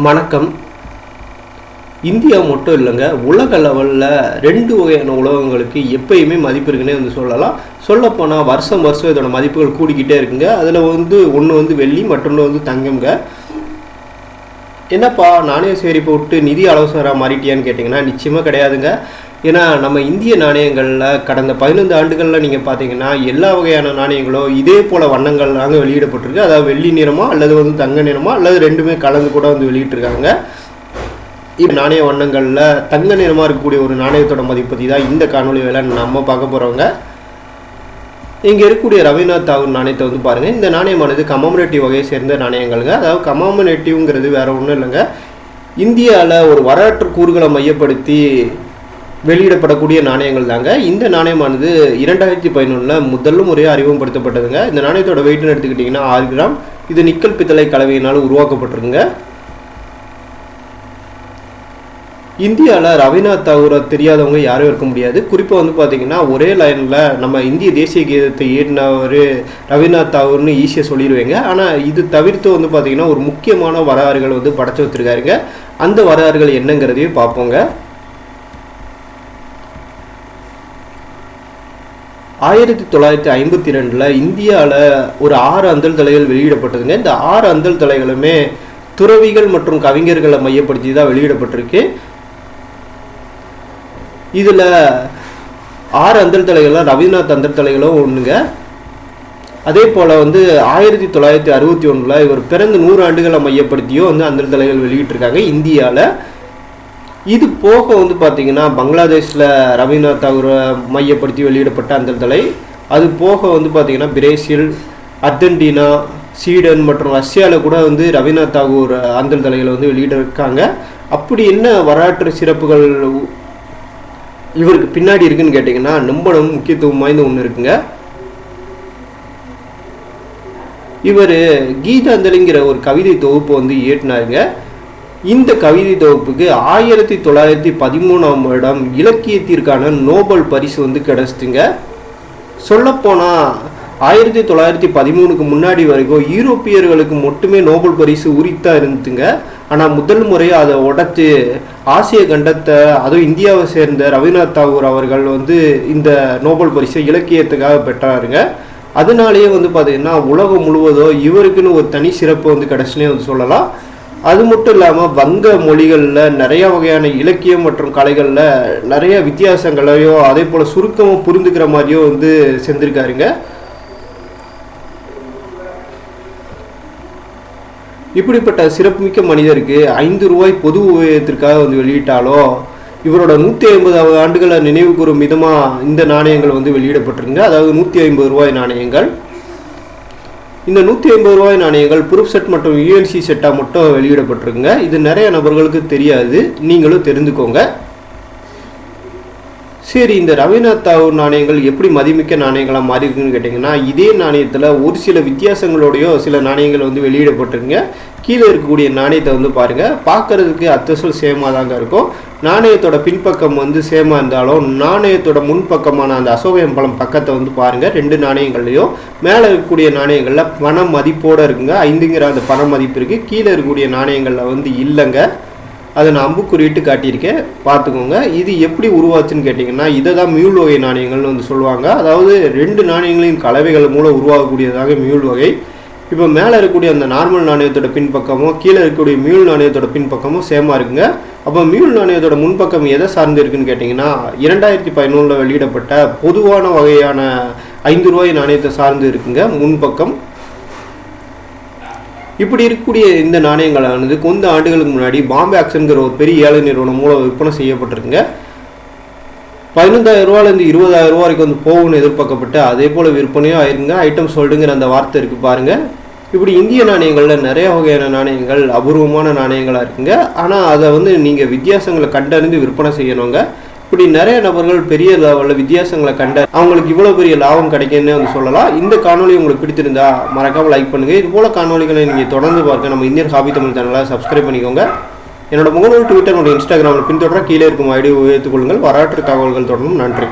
வணக்கம். இந்தியா மட்டும் இல்லைங்க உலக லெவலில் ரெண்டு வகையான உலகங்களுக்கு எப்பயுமே மதிப்பு இருக்குன்னே வந்து சொல்லலாம். சொல்லப்போனால் வருஷம் வருஷம் இதோட மதிப்புகள் கூடிக்கிட்டே இருக்குங்க. அதில் வந்து ஒன்று வந்து வெள்ளி மற்றொன்று வந்து தங்கம்ங்க. என்னப்பா நாணய சேகரிப்பு விட்டு நிதி ஆலோசகராக மாறிட்டியான்னு கேட்டிங்கன்னா நிச்சயமாக கிடையாதுங்க. ஏன்னா நம்ம இந்திய நாணயங்களில் கடந்த பதினைந்து ஆண்டுகளில் நீங்கள் பார்த்தீங்கன்னா எல்லா வகையான நாணயங்களும் இதே போல் வண்ணங்கள்லாங்க வெளியிடப்பட்டிருக்கு. அதாவது வெள்ளி நிறமா அல்லது வந்து தங்க நிறமா அல்லது ரெண்டுமே கலந்து கூட வந்து வெளியிட்டிருக்காங்க. இப்போ நாணய வண்ணங்களில் தங்க நிறமாக இருக்கக்கூடிய ஒரு நாணயத்தோட மதிப்பதி தான் இந்த காணொலி வேலை நம்ம பார்க்க போகிறவங்க இங்கே இருக்கக்கூடிய ரவீநாத் தாகூர் நாணயத்தை வந்து பாருங்கள் இந்த நாணயமானது கமாமரேட்டிவ் வகையை சேர்ந்த நாணயங்களுங்க. அதாவது கமாமரேட்டிவ்ங்கிறது வேற ஒன்றும் இல்லைங்க. இந்தியாவில் ஒரு வரலாற்று கூறுகளை மையப்படுத்தி வெளியிடப்படக்கூடிய நாணயங்கள் தாங்க. இந்த நாணயமானது இரண்டாயிரத்தி பதினொன்றில் முதல் முறையாக அறிமுகப்படுத்தப்பட்டதுங்க. இந்த நாணயத்தோட வெயிட்னு எடுத்துக்கிட்டிங்கன்னா ஆறு கிராம். இது நிக்கல் பித்தளை கலவையினால் உருவாக்கப்பட்டிருக்குங்க. இந்தியாவில் ரவீந்திரநாத் தாகூரை தெரியாதவங்க யாரும் இருக்க முடியாது. குறிப்பாக வந்து பார்த்தீங்கன்னா ஒரே லைனில் நம்ம இந்திய தேசிய கீதத்தை ஏடினவர் ரவீந்திரநாத் தாகூர்னு ஈஸியாக சொல்லிடுவேங்க. ஆனால் இது தவிர்த்து வந்து பார்த்தீங்கன்னா ஒரு முக்கியமான வரலாறுகள் வந்து படைச்சு வச்சுருக்காருங்க. அந்த வரலாறுகள் என்னங்கிறதையும் பார்ப்போங்க. ஆயிரத்தி தொள்ளாயிரத்தி ஐம்பத்தி ரெண்டில் இந்தியாவில் ஒரு ஆறு அந்தல் தலைகள் வெளியிடப்பட்டதுங்க. இந்த ஆறு அந்தல் தலைகளுமே துறவிகள் மற்றும் கவிஞர்களை மையப்படுத்தி தான் வெளியிடப்பட்டிருக்கு. இதில் ஆறு அந்தல் தலைகள்லாம் ரவீந்திரநாத் அந்தல் தலைகளும் ஒன்றுங்க அதே போல் வந்து ஆயிரத்தி தொள்ளாயிரத்தி அறுபத்தி ஒன்றில் இவர் பிறந்த நூறு ஆண்டுகளை மையப்படுத்தியும் வந்து அந்தல் தலைகள் வெளியிட்டிருக்காங்க இந்தியாவில் இது போக வந்து பார்த்தீங்கன்னா பங்களாதேஷில் ரவீந்திரநாத் தாகூரை மையப்படுத்தி வெளியிடப்பட்ட அந்தர்தலை. அது போக வந்து பார்த்தீங்கன்னா பிரேசில் அர்ஜென்டினா ஸ்வீடன் மற்றும் ரஷ்யாவில் கூட வந்து ரவீந்திரநாத் தாகூர் அந்தல் தலைகளை வந்து வெளியிட்டிருக்காங்க. அப்படி என்ன வரலாற்று சிறப்புகள் இவருக்கு பின்னாடி இருக்குன்னு கேட்டிங்கன்னா நம்பணும் முக்கியத்துவம் வாய்ந்த ஒன்று இருக்குங்க. இவர் கீதாஞ்சலிங்கிற ஒரு கவிதை தொகுப்பு வந்து இயற்றினாருங்க. இந்த கவிதை தொகுப்புக்கு ஆயிரத்தி தொள்ளாயிரத்தி பதிமூணாம் வருடம் இலக்கியத்திற்கான நோபல் பரிசு வந்து கிடச்சிட்டுங்க. சொல்லப்போனால் ஆயிரத்தி தொள்ளாயிரத்தி பதிமூணுக்கு முன்னாடி வரைக்கும் யூரோப்பியர்களுக்கு மட்டுமே நோபல் பரிசு உரித்தா இருந்துங்க ஆனால் முதல் முறையாக அதை உடச்சி ஆசிய கண்டத்தை அதுவும் இந்தியாவை சேர்ந்த ரவீந்திரநாத் தாகூர் அவர்கள் வந்து இந்த நோபல் பரிசை இலக்கியத்துக்காக பெற்றாருங்க. அதனாலேயே வந்து பார்த்தீங்கன்னா உலகம் முழுவதும் இவருக்குன்னு ஒரு தனி சிறப்பு வந்து கிடச்சுனே வந்து சொல்லலாம். அது மட்டும் இல்லாமல் வங்க மொழிகளில் நிறைய வகையான இலக்கியம் மற்றும் கலைகளில் நிறைய வித்தியாசங்களையோ அதே போல் சுருக்கமாக புரிந்துக்கிற மாதிரியோ வந்து செஞ்சுருக்காருங்க. இப்படிப்பட்ட சிறப்புமிக்க மனிதருக்கு ஐந்து ரூபாய் பொது உபயோகத்திற்காக வந்து வெளியிட்டாலோ இவரோட நூற்றி ஐம்பதாவது ஆண்டுகளை நினைவு கூறும் விதமாக இந்த நாணயங்கள் வந்து வெளியிடப்பட்டிருங்க அதாவது நூற்றி ஐம்பது ரூபாய் நாணயங்கள். இந்த நூற்றி ஐம்பது ரூபாய் நாணயங்கள் ப்ரூஃப் செட் மற்றும் யூஎன்சி செட்டாக மட்டும் வெளியிடப்பட்டிருக்குங்க. இது நிறைய நபர்களுக்கு தெரியாது. நீங்களும் தெரிந்துக்கோங்க. சரி இந்த ரவீநாத் தாகூர் நாணயங்கள் எப்படி மதிமிக்க நாணயங்களாக மாறி இருக்குன்னு கேட்டிங்கன்னா இதே நாணயத்தில் ஒரு சில வித்தியாசங்களோடையும் சில நாணயங்கள் வந்து வெளியிடப்பட்டிருங்க கீழே இருக்கக்கூடிய நாணயத்தை வந்து பாருங்கள் பார்க்கறதுக்கு அத்தசல் சேமாக தாங்க இருக்கும். நாணயத்தோட பின்பக்கம் வந்து சேமாக இருந்தாலும் நாணயத்தோட முன்பக்கமான அந்த அசோகம்பழம் பக்கத்தை வந்து பாருங்கள் ரெண்டு நாணயங்கள்லையும். மேலே இருக்கக்கூடிய நாணயங்களில் பண மதிப்போடு இருக்குங்க. ஐந்துங்கிற அந்த பண மதிப்பு இருக்குது கீழே இருக்கக்கூடிய நாணயங்களில் வந்து இல்லைங்க. அதை நான் அம்பு காட்டியிருக்கேன். பார்த்துக்கோங்க. இது எப்படி உருவாச்சுன்னு கேட்டிங்கன்னா இதை தான் மியூல் வகை நாணயங்கள்னு வந்து சொல்லுவாங்க. அதாவது ரெண்டு நாணயங்களின் கலவைகள் மூலம் உருவாகக்கூடியதாக மியூல் வகை. இப்போ மேலே இருக்கக்கூடிய அந்த நார்மல் நாணயத்தோட பின்பக்கமும் கீழே இருக்கக்கூடிய மியூல் நாணயத்தோட பின்பக்கமும் சேமாக இருக்குங்க. அப்போ மியூல் நாணயத்தோட முன்பக்கம் எதை சார்ந்து இருக்குன்னு கேட்டிங்கன்னா இரண்டாயிரத்தி பதினொன்றில் வெளியிடப்பட்ட பொதுவான வகையான ஐந்து ரூபாய் நாணயத்தை சார்ந்து இருக்குங்க முன்பக்கம். இப்படி இருக்கக்கூடிய இந்த நாணயங்களானது கொஞ்ச ஆண்டுகளுக்கு முன்னாடி பாம்பே ஆக்ஷன்கிற ஒரு பெரிய ஏழை நிறுவனம் மூலம் விற்பனை செய்யப்பட்டிருக்குங்க. பதினைந்தாயிரம் ரூபாயிலேருந்து இருபதாயிரம் ரூபா வரைக்கும் வந்து போகும்னு எதிர்பார்க்கப்பட்டு அதே போல் விற்பனையும் ஆயிருங்க. ஐட்டம் சொல்லுங்கிற அந்த வார்த்தை இருக்குது பாருங்கள் இப்படி இந்திய நாணயங்களில் நிறைய வகையான நாணயங்கள் அபூர்வமான நாணயங்களாக இருக்குங்க. ஆனால் அதை வந்து நீங்கள் வித்தியாசங்களை கண்டறிந்து விற்பனை செய்யணுங்க. இப்படி நிறைய நபர்கள் பெரிய லெவலில் வித்தியாசங்களை கண்ட அவங்களுக்கு இவ்வளோ பெரிய லாபம் கிடைக்குன்னு வந்து சொல்லலாம். இந்த காணொலி உங்களுக்கு பிடித்திருந்தா மறக்காமல் லைக் பண்ணுங்கள் இது போல் காணொலிகளை நீங்கள் தொடர்ந்து பார்க்க நம்ம இந்தியன் ஹாபி தமிழ் சேனலை சப்ஸ்கிரைப் பண்ணிக்கோங்க. என்னோட முகநூல் ட்விட்டர் என்னோட இன்ஸ்டாகிராமில் பின்தொடர கீழே இருக்கும் ஐடியை உயர்த்துக் கொள்ளுங்கள். வரலாற்று தகவல்கள் தொடரும் நன்றி.